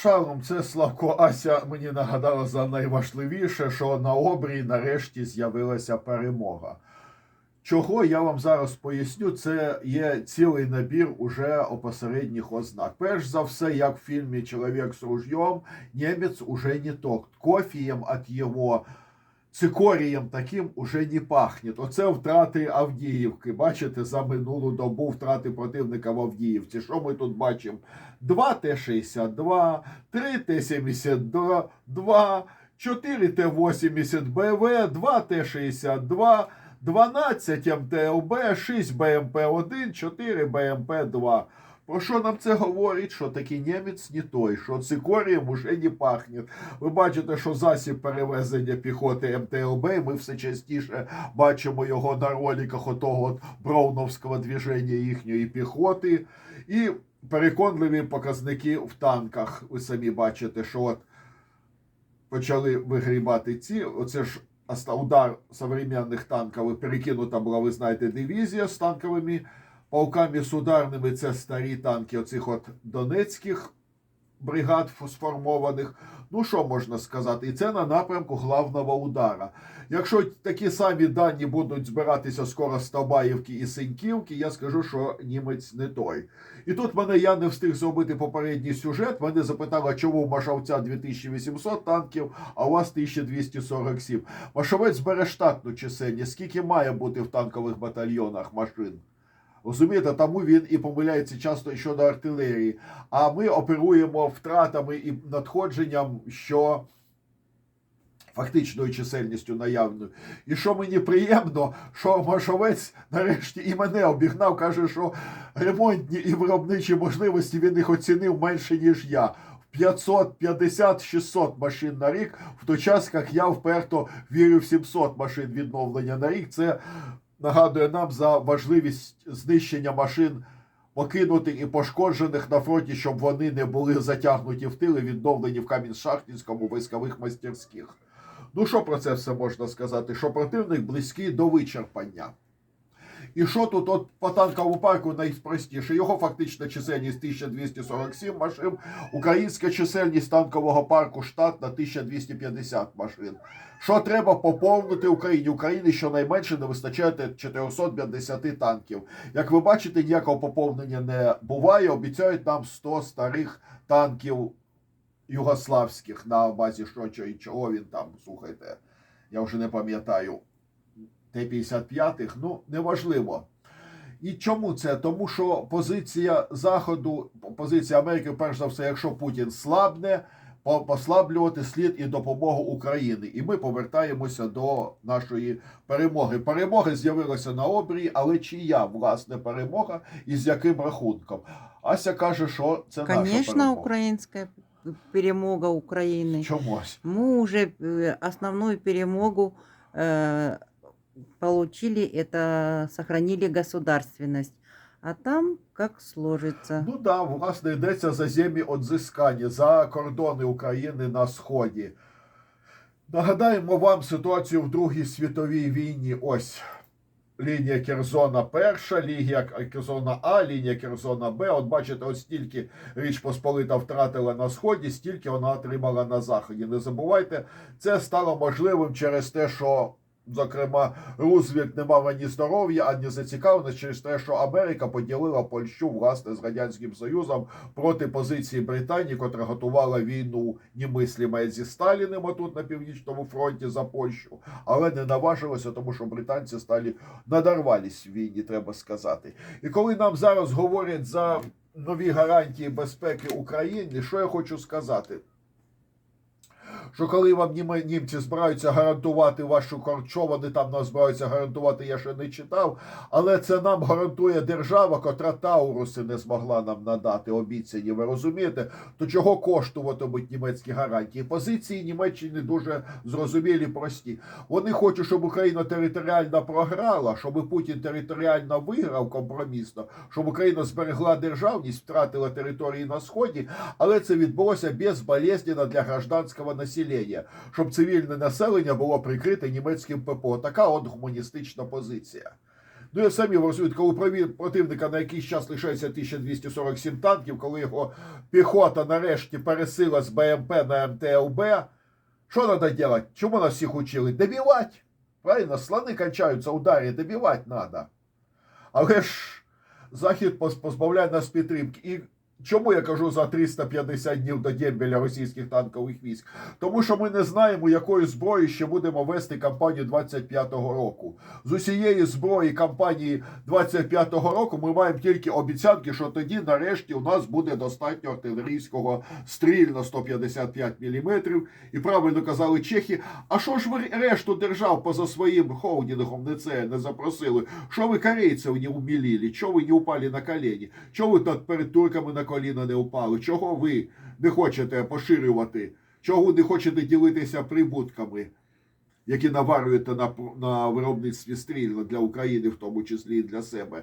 Шалом, це Славко Ася мені нагадала за найважливіше, що на обрії нарешті з'явилася перемога. Чого я вам зараз поясню, це є цілий набір уже опосередніх ознак. Перш за все, як в фільмі Чоловік з ружьем, німець уже не ток Кофієм від його цикорієм таким уже не пахне. Оце втрати Авдіївки. Бачите, за минулу добу втрати противника в Авдіївці. Що ми тут бачимо? 2 Т-62, 3 Т-72, 4 Т-80 БВ, 2 Т-62, 12 МТЛБ, 6 БМП-1, 4 БМП-2. Про що нам це говорить? Що такий німець не той, що цикорієм уже не пахне. Ви бачите, що засіб перевезення піхоти МТЛБ, ми все частіше бачимо його на роликах отого от броуновського движення їхньої піхоти. І переконливі показники в танках. Ви самі бачите, що от почали вигрібати ці. Оце ж удар современних танків. Перекинута була, ви знаєте, дивізія з танковими полками ударними. Це старі танки оцих от донецьких бригад сформованих. Ну, що можна сказати? І це на напрямку главного удара. Якщо такі самі дані будуть збиратися скоро з Табаївки і Синьківки, я скажу, що німець не той. І тут мене я не встиг зробити попередній сюжет. Мене запитали, чому в Машавця 2800 танків, а у вас 1247. Машовець бере штатну чисельність. Скільки має бути в танкових батальйонах машин? Розумієте, тому він і помиляється часто щодо артилерії. А ми оперуємо втратами і надходженням, що фактичною чисельністю наявною. І що мені приємно, що Машовець нарешті і мене обігнав, каже, що ремонтні і виробничі можливості він їх оцінив менше, ніж я. В 550-600 машин на рік, в той час, як я вперто вірю в 700 машин відновлення на рік. Це нагадує нам за важливість знищення машин покинутих і пошкоджених на фронті, щоб вони не були затягнуті в тили, відновлені в Камінь-Шахтінському військових майстерських. Ну що про це все можна сказати? Що противник близький до вичерпання. І що тут от по танковому парку найпростіше? Його фактична чисельність 1247 машин, українська чисельність танкового парку штат на 1250 машин. Що треба поповнити Україні? Україні щонайменше не вистачає 450 танків. Як ви бачите, ніякого поповнення не буває. Обіцяють нам 100 старих танків югославських на базі що чого він там, слухайте. Я вже не пам'ятаю Т-55, ну, неважливо. І чому це? Тому що позиція Заходу, позиція Америки, перш за все, якщо Путін слабне, по- послаблювати слід і допомогу Україні. І ми повертаємося до нашої перемоги. Перемога з'явилася на обрії, але чия власне перемога і з яким рахунком? Ася каже, що це наша Конечно, перемога. украинская перемога Украины. Чомусь. Мы уже э, основную перемогу э, получили, это сохранили государственность. А там как сложится. Ну да, власне, йдеться за землі одзискання, за кордони України на Сході. Нагадаємо вам ситуацію в Другій світовій війні. Ось лінія Керзона перша, лінія Керзона А, лінія Керзона Б. От бачите, ось стільки Річ Посполита втратила на Сході, стільки вона отримала на Заході. Не забувайте, це стало можливим через те, що. Зокрема, Рузвельт не мав ані здоров'я, ані зацікавленості через те, що Америка поділила Польщу власне з радянським Союзом проти позиції Британії, котра готувала війну немисліме зі Сталіним отут на північному фронті за Польщу, але не наважилося, тому що британці стали надорвались в війні, треба сказати. І коли нам зараз говорять за нові гарантії безпеки України, що я хочу сказати? Що коли вам німці збираються гарантувати вашу кор- що вони там нам збираються гарантувати, я ще не читав. Але це нам гарантує держава, котра Тауруси не змогла нам надати обіцяні. Ви розумієте? То чого коштуватимуть німецькі гарантії? Позиції Німеччини дуже зрозумілі, прості. Вони хочуть, щоб Україна територіально програла, щоб Путін територіально виграв компромісно, щоб Україна зберегла державність, втратила території на сході, але це відбулося безболезненно для гражданського населення, щоб цивільне населення було прикрите німецьким ППО. Така от гуманістична позиція. Ну, і самі ви розумієте, коли противника на якийсь час лишається 1247 танків, коли його піхота нарешті пересила з БМП на МТЛБ, що треба робити? Чому нас всіх учили? Добивати. Правильно, слони кончаються ударі, добивати треба. Але ж Захід позбавляє нас підтримки. І чому я кажу за 350 днів до дембеля російських танкових військ? Тому що ми не знаємо, якою зброєю ще будемо вести кампанію 25-го року. З усієї зброї кампанії 25-го року ми маємо тільки обіцянки, що тоді, нарешті, у нас буде достатньо артилерійського стріль на 155 мм. І правильно казали чехи. А що ж ви решту держав поза своїм холдингом не це не запросили? Що ви корейців не умілили? Чого ви не упали на коліні? Чого ви тут перед турками на коліна не упали? Чого ви не хочете поширювати? Чого не хочете ділитися прибутками, які наварюєте на, на виробництві стрільно для України, в тому числі і для себе?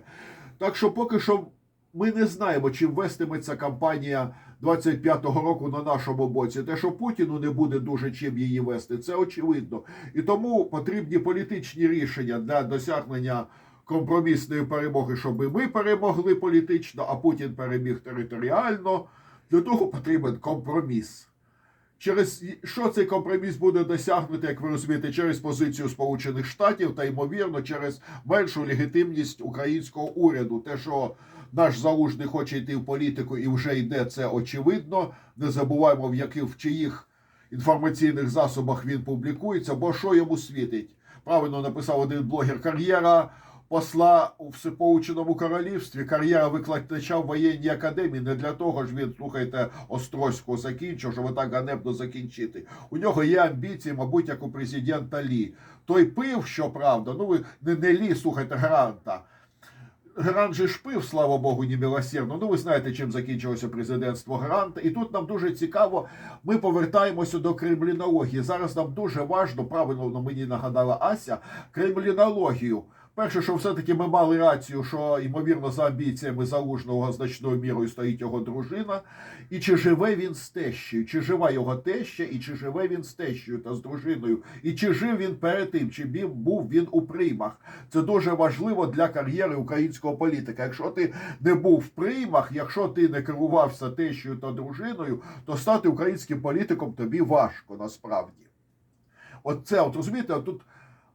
Так що поки що ми не знаємо, чим вестиметься кампанія 25-го року на нашому боці. Те, що Путіну не буде дуже чим її вести, це очевидно. І тому потрібні політичні рішення для досягнення компромісної перемоги, щоб ми перемогли політично, а Путін переміг територіально. Для того потрібен компроміс. Через що цей компроміс буде досягнути, як ви розумієте, через позицію Сполучених Штатів та ймовірно через меншу легітимність українського уряду. Те, що наш залужний хоче йти в політику і вже йде, це очевидно. Не забуваємо, в яких в чиїх інформаційних засобах він публікується, бо що йому світить. Правильно написав один блогер кар'єра посла у Всеполученому Королівстві, кар'єра викладача в воєнній академії. Не для того ж він, слухайте, Острозьку закінчив, щоб так ганебно закінчити. У нього є амбіції, мабуть, як у президента Лі. Той пив, щоправда, ну ви не, не Лі, слухайте, Гранта. Грант же ж пив, слава Богу, не милосердно. Ну, ви знаєте, чим закінчилося президентство Гранта. І тут нам дуже цікаво, ми повертаємося до кремлінології. Зараз нам дуже важно, правильно мені нагадала Ася, кремлінологію. Перше, що все-таки ми мали рацію, що ймовірно за амбіціями залужного значною мірою стоїть його дружина. І чи живе він з тещею, чи жива його теща, і чи живе він з тещею та з дружиною, і чи жив він перед тим, чи був він у приймах. Це дуже важливо для кар'єри українського політика. Якщо ти не був в приймах, якщо ти не керувався тещею та дружиною, то стати українським політиком тобі важко насправді. От це, от розумієте, тут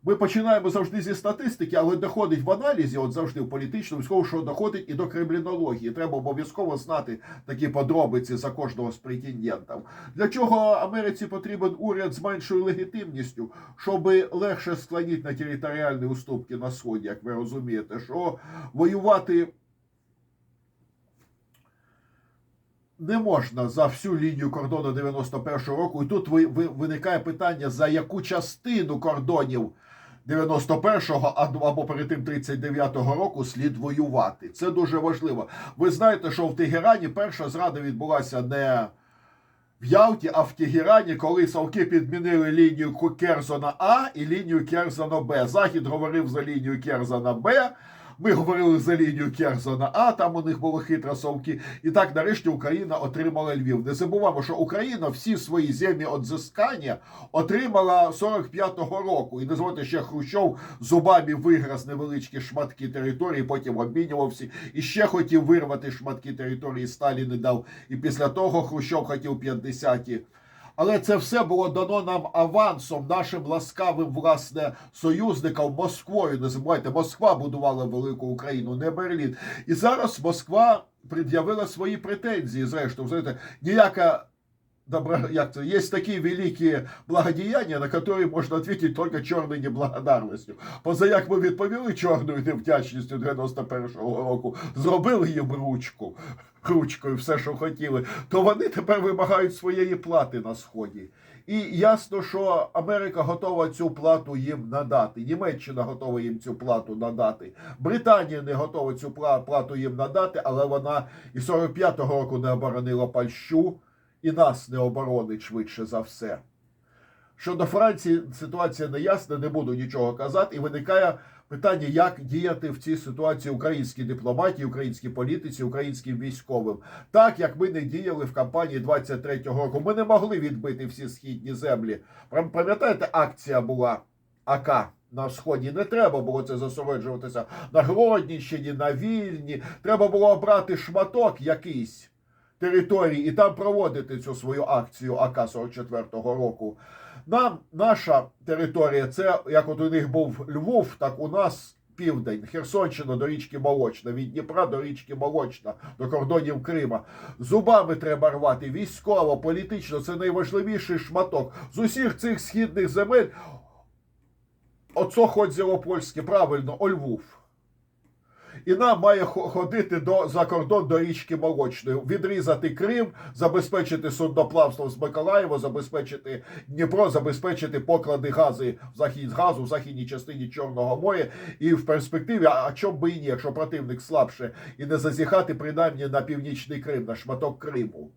ми починаємо завжди зі статистики, але доходить в аналізі, от завжди в політичному військовому, що доходить і до кремлінології. Треба обов'язково знати такі подробиці за кожного з претендентів. Для чого Америці потрібен уряд з меншою легітимністю, щоб легше склонити на територіальні уступки на сході, як ви розумієте, що воювати. Не можна за всю лінію кордону 91-го року, і тут ви, ви, виникає питання, за яку частину кордонів 91-го а- або перед тим 39-го року слід воювати. Це дуже важливо. Ви знаєте, що в Тегерані перша зрада відбулася не в Ялті, а в Тегерані, коли Савки підмінили лінію Керзона А і лінію Керзона Б. Захід говорив за лінію Керзона Б. Ми говорили за лінію Керзона А, там у них були хитро совки. І так нарешті Україна отримала Львів. Не забуваємо, що Україна всі свої землі одзискання отримала 45-го року. І не звати ще Хрущов зубами виграз невеличкі шматки території, потім обмінювався і ще хотів вирвати шматки території. Сталін не дав. І після того Хрущов хотів 50-ті. Але це все було дано нам авансом, нашим ласкавим власне союзникам Москвою. Не забувайте, Москва будувала велику Україну, не Берлін. І зараз Москва пред'явила свої претензії. Зрештою, знаєте, ніяка добра, як це, є такі великі благодіяння, на які можна відповідати тільки чорною неблагодарністю. Поза як ми відповіли чорною невдячністю 91-го року, зробили їм ручку, ручкою все, що хотіли, то вони тепер вимагають своєї плати на сході. І ясно, що Америка готова цю плату їм надати. Німеччина готова їм цю плату надати. Британія не готова цю пла- плату їм надати, але вона і 45-го року не оборонила Польщу, і нас не оборонить швидше за все. Щодо Франції ситуація не ясна, не буду нічого казати, і виникає питання, як діяти в цій ситуації українській дипломатії, українській політиці, українським військовим. Так як ми не діяли в кампанії 23-го року. Ми не могли відбити всі східні землі. Пам'ятаєте, акція була АК на сході. Не треба було це зосереджуватися на Гродненщині, на Вільні. Треба було обрати шматок якийсь території і там проводити цю свою акцію АК 44-го року. Нам наша територія, це як от у них був Львов, так у нас південь, Херсонщина до річки Молочна, від Дніпра до річки Молочна, до кордонів Крима. Зубами треба рвати, військово, політично, це найважливіший шматок. З усіх цих східних земель оцо хоть Зілопольське, правильно, о І нам має ходити до, за кордон до річки Молочної, відрізати Крим, забезпечити судноплавство з Миколаєва, забезпечити Дніпро, забезпечити поклади гази в захід, газу в західній частині Чорного моря. І в перспективі, а чому би і ні, якщо противник слабше, і не зазіхати принаймні на північний Крим, на шматок Криму.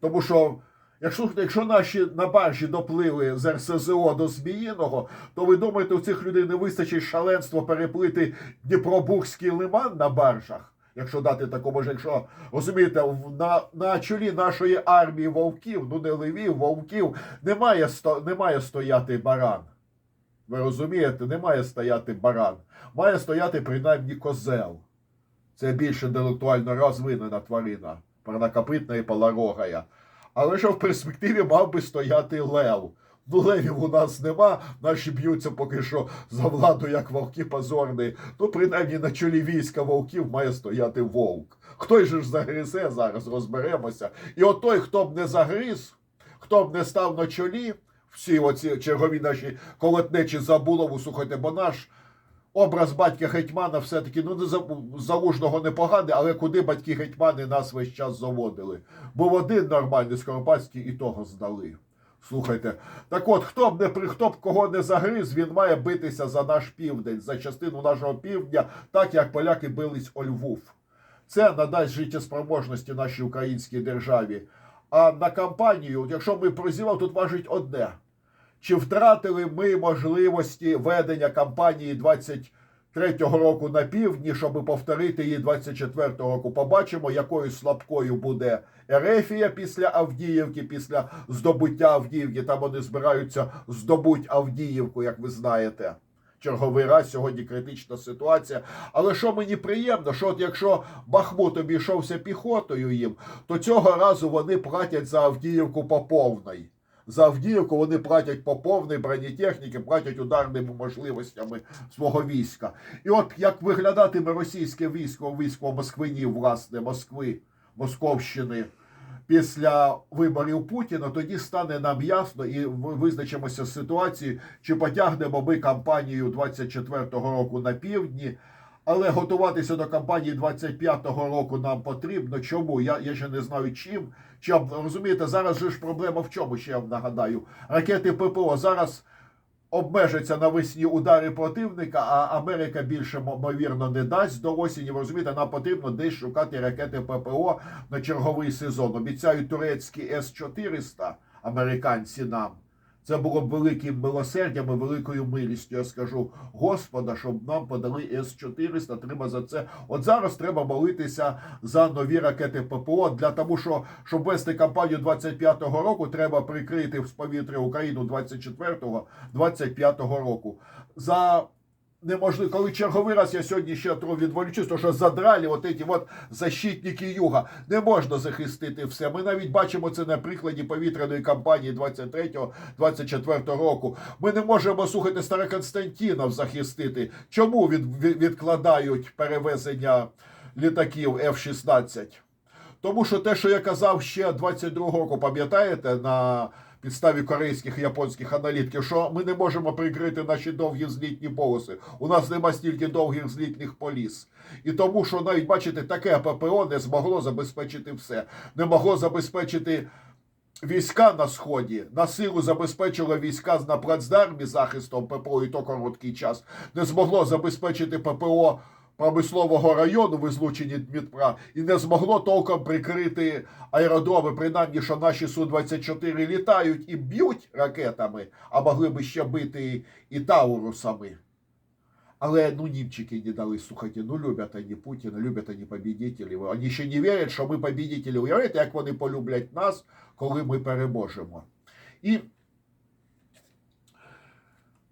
Тому що. Якщо, якщо наші на баржі доплили з РСЗО до Зміїного, то ви думаєте, у цих людей не вистачить шаленство переплити Дніпробурзький лиман на баржах? Якщо дати такому ж, якщо розумієте, на, на чолі нашої армії вовків, ну не левів, вовків, немає, сто, немає стояти баран. Ви розумієте, не має стояти баран. Має стояти принаймні козел. Це більш інтелектуально розвинена тварина, парнокопитна і поларогая. Але що в перспективі мав би стояти лев. Ну, левів у нас нема, наші б'ються поки що за владу, як вовки позорні. Ну, принаймні на чолі війська вовків має стояти вовк. Хто ж загризе зараз, розберемося. І от той, хто б не загриз, хто б не став на чолі, всі оці чергові наші колотнечі за булаву, слухайте, бо наш образ батька гетьмана все-таки ну не за- залужного непоганий, але куди батьки гетьмани нас весь час заводили? Був один нормальний Скоропадський і того здали. Слухайте, так от, хто б не при хто б кого не загриз, він має битися за наш південь, за частину нашого півдня, так як поляки бились о Львов. Це надасть життєспроможності нашій українській державі. А на кампанію, якщо ми прозівав, тут важить одне. Чи втратили ми можливості ведення кампанії 23-го року на півдні, щоб повторити її 24-го року? Побачимо, якою слабкою буде Ерефія після Авдіївки, після здобуття Авдіївки. Там вони збираються здобуть Авдіївку, як ви знаєте. Черговий раз сьогодні критична ситуація. Але що мені приємно, що от якщо Бахмут обійшовся піхотою їм, то цього разу вони платять за Авдіївку по повній. За Авдіївку вони платять по повній бронетехніки, платять ударними можливостями свого війська. І от як виглядатиме російське військо, військо Москвинів, власне, Москви, Московщини після виборів Путіна, тоді стане нам ясно і визначимося з ситуацією, чи потягнемо ми кампанію 24-го року на півдні. Але готуватися до кампанії 25-го року нам потрібно. Чому? Я, я ще не знаю чим. Чим розумієте, зараз же ж проблема в чому, ще я вам нагадаю. Ракети ППО зараз обмежаться навесні удари противника, а Америка більше ймовірно не дасть до осені. Ви розумієте, нам потрібно десь шукати ракети ППО на черговий сезон. Обіцяють турецькі С-400 американці нам. Це було б великим милосердям і великою милістю. Я скажу, Господа, щоб нам подали С-400, треба за це. От зараз треба молитися за нові ракети ППО. Для того, що щоб вести кампанію 25-го року, треба прикрити в повітря Україну 24-го, 25-го року. За неможливо, коли черговий раз я сьогодні ще відволічусь, то що задралі от ці от защитники юга. Не можна захистити все. Ми навіть бачимо це на прикладі повітряної кампанії 23-24 року. Ми не можемо слухати Староконстантінов захистити. Чому від, від- відкладають перевезення літаків F-16? Тому що те, що я казав ще 22-го року, пам'ятаєте, на підставі корейських і японських аналітиків, що ми не можемо прикрити наші довгі злітні полоси. У нас нема стільки довгих злітних поліс. І тому, що навіть бачите, таке ППО не змогло забезпечити все, не могло забезпечити. Війська на сході на силу забезпечило війська на плацдармі захистом ППО, і то короткий час не змогло забезпечити ППО промислового району в ізлученні Дніпра і не змогло толком прикрити аеродроми, принаймні, що наші Су-24 літають і б'ють ракетами, а могли би ще бити і Таурусами. Але ну німчики не дали, слухайте, ну люблять вони Путіна, люблять вони побідітелів. Вони ще не вірять, що ми побідітелі. Уявляєте, як вони полюблять нас, коли ми переможемо. І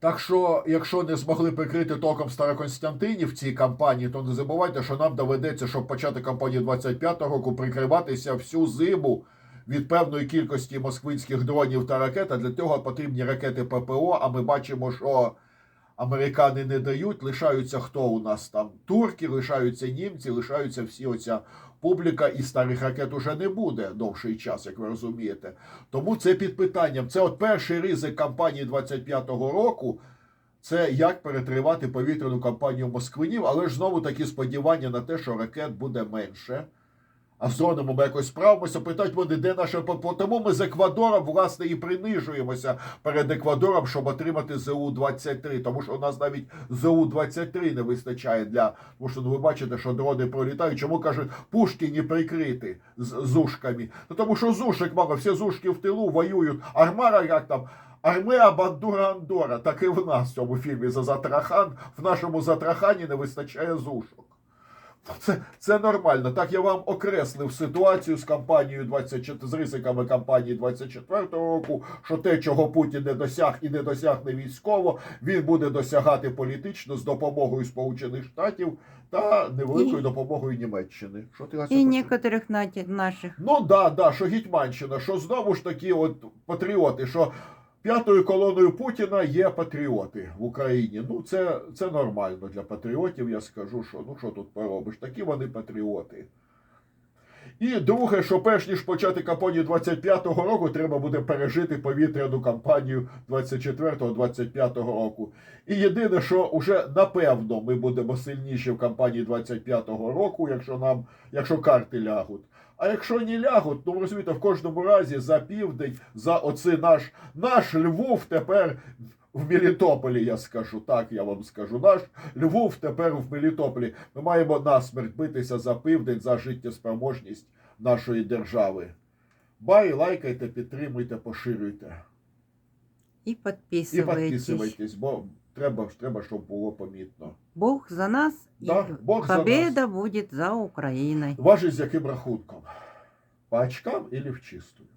Так що, якщо не змогли прикрити током Староконстантинів цій кампанії, то не забувайте, що нам доведеться, щоб почати кампанію 25-го року, прикриватися всю зиму від певної кількості москвинських дронів та ракет. А для цього потрібні ракети ППО. А ми бачимо, що американи не дають. Лишаються хто у нас там? Турки, лишаються німці, лишаються всі оця публіка, і старих ракет уже не буде довший час, як ви розумієте. Тому це під питанням. Це от перший ризик кампанії 25-го року. Це як перетривати повітряну кампанію москвинів, але ж знову такі сподівання на те, що ракет буде менше. А з ми якось справимося, питають вони, де ППО. Тому ми з Еквадором, власне, і принижуємося перед Еквадором, щоб отримати ЗУ-23. Тому що у нас навіть ЗУ-23 не вистачає для. Тому що ну, ви бачите, що дрони пролітають. Чому кажуть, пушки не прикриті з зушками? Ну, тому що зушек мало, всі зушки в тилу воюють. Армара як там. Армеа Бандура Андора, так і в нас в цьому фільмі за Затрахан. В нашому Затрахані не вистачає зушок. Це, це нормально. Так я вам окреслив ситуацію з кампанією 24, з ризиками кампанії 24-го року, що те, чого Путін не досяг і не досягне військово, він буде досягати політично з допомогою Сполучених Штатів та невеликою І- допомогою Німеччини. Що ти И хочеш? наших. Ну да, да, що Гетьманщина, що знову ж таки, от патріоти, що п'ятою колоною Путіна є патріоти в Україні. Ну, це, це нормально для патріотів. Я скажу, що ну що тут поробиш? Такі вони патріоти. І друге, що перш ніж почати кампанію 25-го року, треба буде пережити повітряну кампанію 24-25 року. І єдине, що вже напевно ми будемо сильніші в кампанії 25-го року, якщо нам, якщо карти лягуть. А якщо не лягуть, ну ви розумієте, в кожному разі за південь, за оце наш, наш Львов тепер в Мелітополі, я скажу, так я вам скажу. Наш Львов тепер в Мелітополі. Ми маємо насмерть битися за південь, за життєспроможність нашої держави. Бай, лайкайте, підтримуйте, поширюйте. И І підписуйтесь, бо треба, треба, щоб було помітно. Бог за нас, Да, і Бог за нас. буде за Україною. Важить з яким рахунком? По очкам или в чистую?